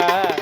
பாப்பா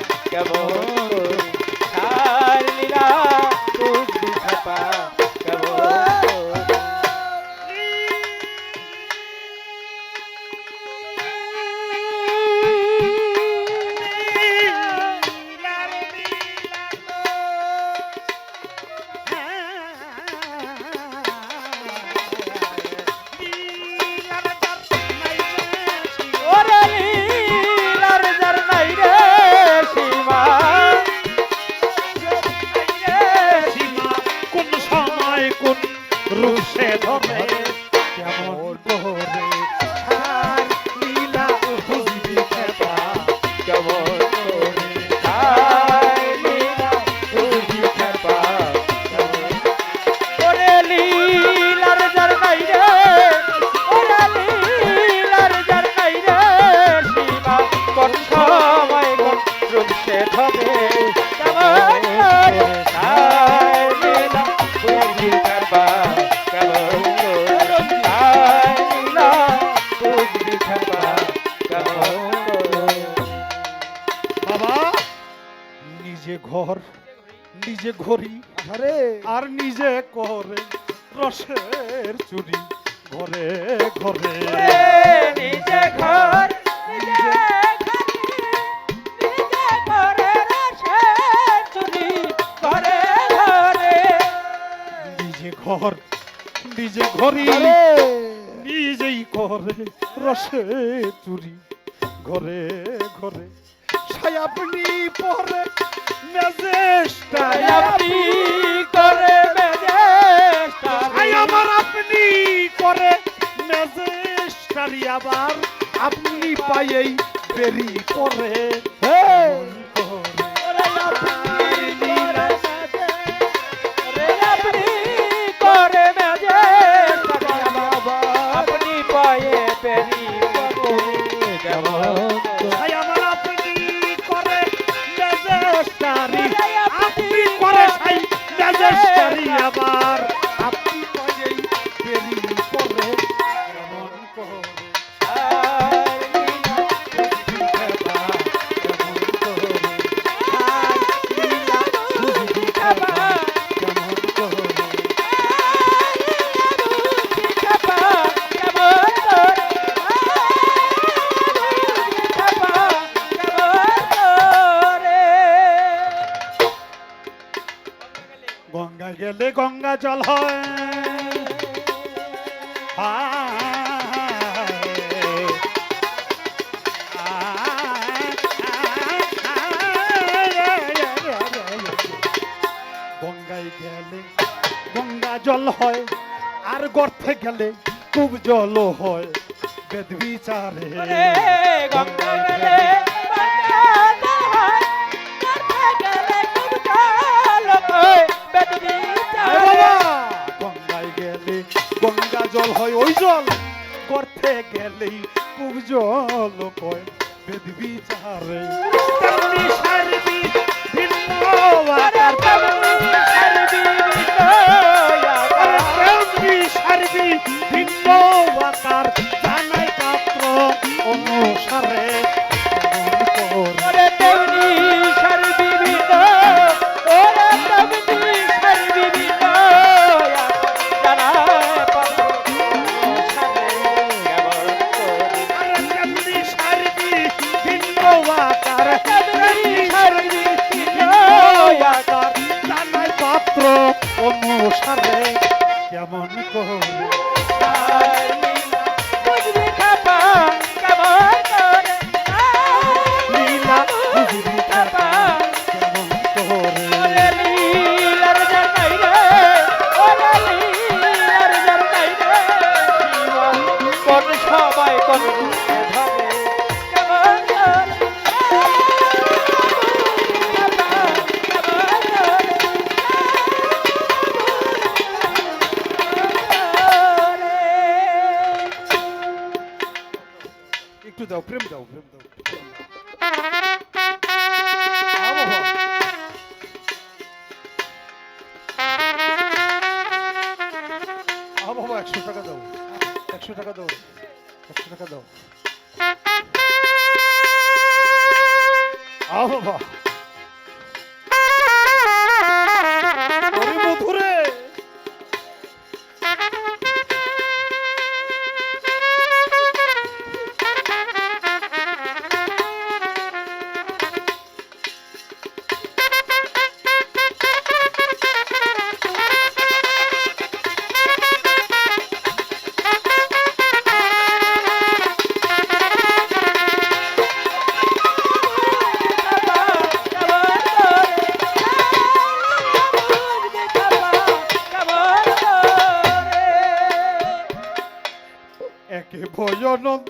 ঘড়ি ঘরে আর নিজে করে রসের চুরি। ঘরে ঘরে। নিজে ঘর নিজে নিজে ঘরে ঘরে ঘরে। ঘর নিজে ঘড়ি আরে নিজেই করে রসে চুরি। ঘরে ঘরে। সায়াপনি মেজেস্টারি আবার আপনি পায়েই বেরিয়ে করে গঙ্গা জল হয়। গঙ্গায় গেলে গঙ্গা জল হয়, আর গর্তে গেলে খুব জল হয়। বেদ বিচারে গঙ্গা গেলে জল হয় ওই জল করতে গেলেই খুব জল কয় বেদ বিচারে সারবি ভিন্ন আকার, জানাই পাত্র অনুসারে। একটু দাও প্রেম দাও প্রেম দাও প্রেম দাও। আ বাবা। আ বাবা একশো টাকা দাও একশো টাকা দাও একশো টাকা দাও আ বাবা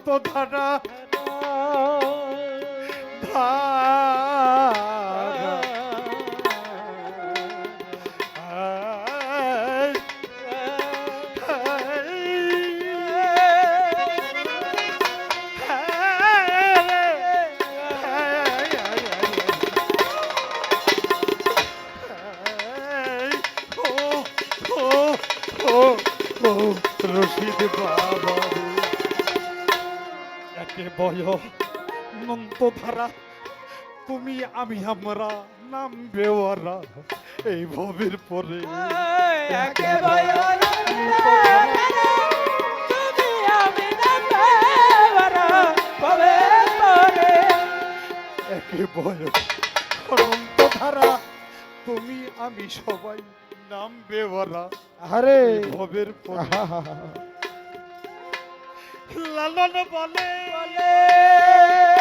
ভয়নন্ত একে বয় নন্ত ধারা তুমি আমি আমরা নাম বেওয়ারা এই ভবের পরে। একে বয় অনন্ত ধারা তুমি আমি সবাই নাম বেওয়ারা আরে ভবের পরে। লালন বলে। সাইজি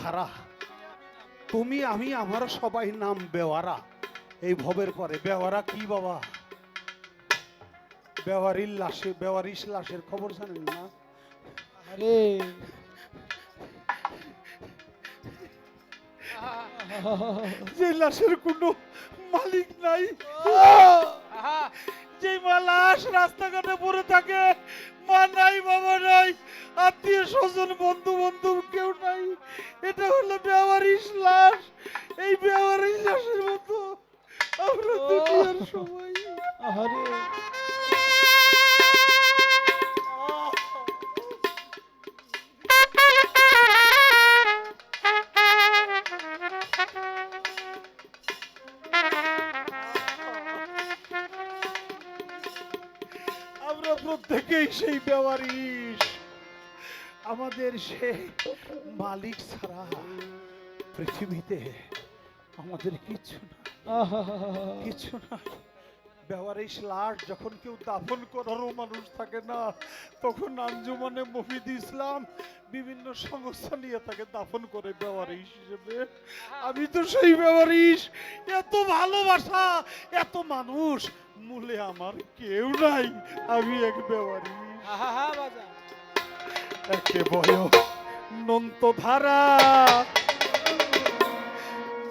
ধারা। তুমি আমি আমার সবাই নাম বেওয়ারা। এই ভবের পরে বেওয়ারা কি বাবা? বেওয়ারির লাশে বেওয়ারিশ লাশের খবর জানেন না? আরে। যে লাশের কোনো মালিক নাই। যে মা লাশ রাস্তাঘাটে পড়ে থাকে মা নাই বাবা আত্মীয় স্বজন বন্ধু বান্ধব কেউ নাই। এটা হলো বেওয়ারিশ লাশ। এই বেওয়ারিশ লাশের মতো আমরা দুনিয়ার সবাই। আরে আমরা প্রত্যেকেই সেই বেওয়ারিশ। আমাদের সেই মালিক ছাড়া পৃথিবীতে আমাদের কিছু না। কিছু না। বেওয়ারিশ লাশ যখন কেউ দাফন করারও মানুষ থাকে না, তখন আঞ্জুমানে মফিদ ইসলাম বিভিন্ন সংস্থা নিয়ে তাকে দাফন করে বেওয়ারিশ হিসেবে। আমি তো সেই বেওয়ারিশ এত ভালোবাসা, এত মানুষ, মূলে আমার কেউ নাই। আমি এক বাজা। একে বয় নন্ত ভারা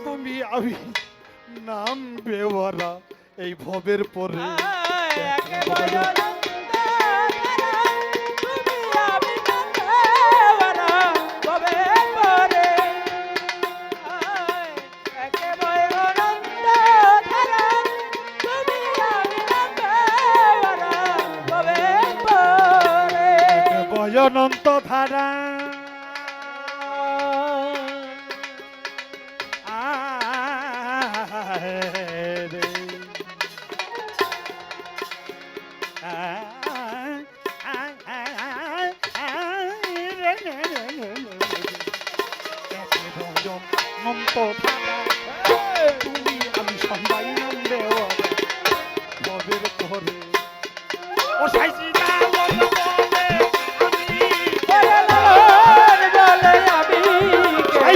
তুমি আমি নাম বেওয়ারা এই ভবের পরে অনন্ত ধারা অনন্ত ধারা তুমি আমি সবাই ও সাইজি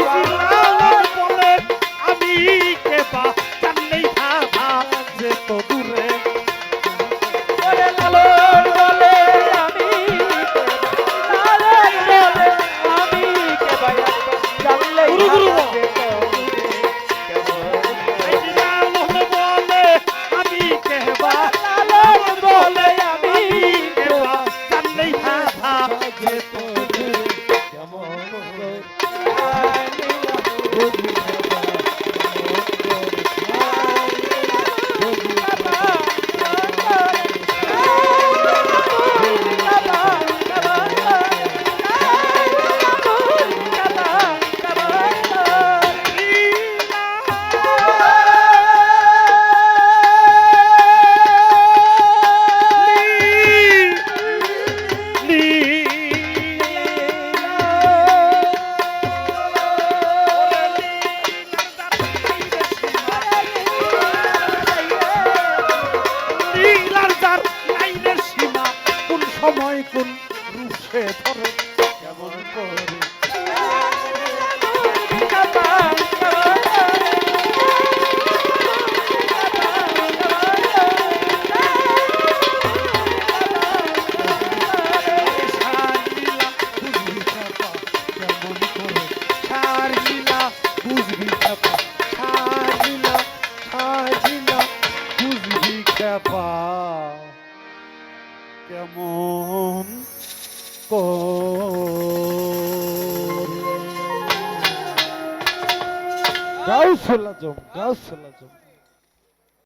Thank you. চোখে পড়ে લજમ દસ લજમ.